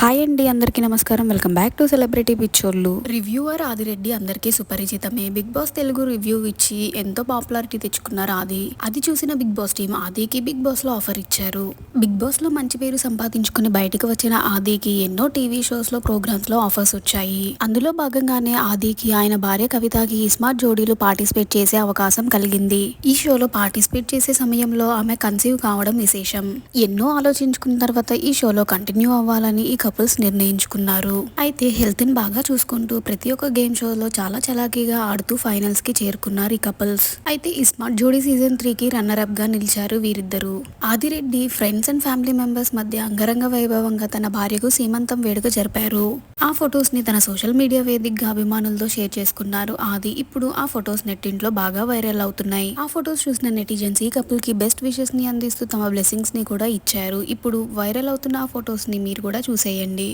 Hi అండి అందరికీ నమస్కారం. వెల్కమ్ బ్యాక్ టు సెలబ్రిటీ పిక్చర్లు రివ్యూవర్ ఆదిరెడ్డి అందరికీ సుపరిచితమే. బిగ్ బాస్ తెలుగు రివ్యూ ఇచ్చి ఎంతో పాపులారిటీ తెచ్చుకున్నారు ఆది. అది చూసిన బిగ్ బాస్ టీం ఆదికి బిగ్ బాస్లో ఆఫర్ ఇచ్చారు. బిగ్ బాస్లో మంచి పేరు సంపాదించుకుని బయటకు వచ్చిన ఆదికి ఎన్నో టీవీ షోస్లో ప్రోగ్రామ్స్లో ఆఫర్స్ వచ్చాయి. అందులో భాగంగానే ఆదికి ఆయన భార్య కవితకి స్మార్ట్ జోడీలు పార్టిసిపేట్ చేసే అవకాశం కలిగింది. ఈ షోలో పార్టిసిపేట్ చేసే సమయంలో ఆమె కన్సీవ్ కావడం విశేషం. ఎన్నో ఆలోచించుకున్న తర్వాత ఈ షోలో కంటిన్యూ అవ్వాలని ఈ కపుల్స్ నిర్ణయించుకున్నారు. అయితే హెల్త్ని బాగా చూసుకుంటూ ప్రతి ఒక్క గేమ్ షోలో చాలా చలాకీగా ఆడుతూ ఫైనల్స్కి చేరుకున్నారు ఈ కపుల్స్ అయితే ఈ స్మార్ట్ జోడీ సీజన్ త్రీ కి రన్నర్ అప్గా నిలిచారు వీరిద్దరు. Adi Reddy friends and family members మధ్య అంగరంగ వైభవంగా తన భార్యకు సీమంతం వేడుక జరిపారు. ఆ ఫొటోస్ని తన సోషల్ మీడియా వేదికగా అభిమానులతో షేర్ చేసుకున్నారు ఆది. ఇప్పుడు ఆ ఫొటోస్ నెట్టింట్లో బాగా వైరల్ అవుతున్నాయి. ఆ ఫొటోస్ చూసిన నెటిజన్స్ ఈ కపుల్కి బెస్ట్ విషెస్ని అందిస్తూ తమ బ్లెస్సింగ్స్ని కూడా ఇచ్చారు. ఇప్పుడు వైరల్ అవుతున్న ఆ ఫొటోస్ని మీరు కూడా చూసేయండి. చేయండి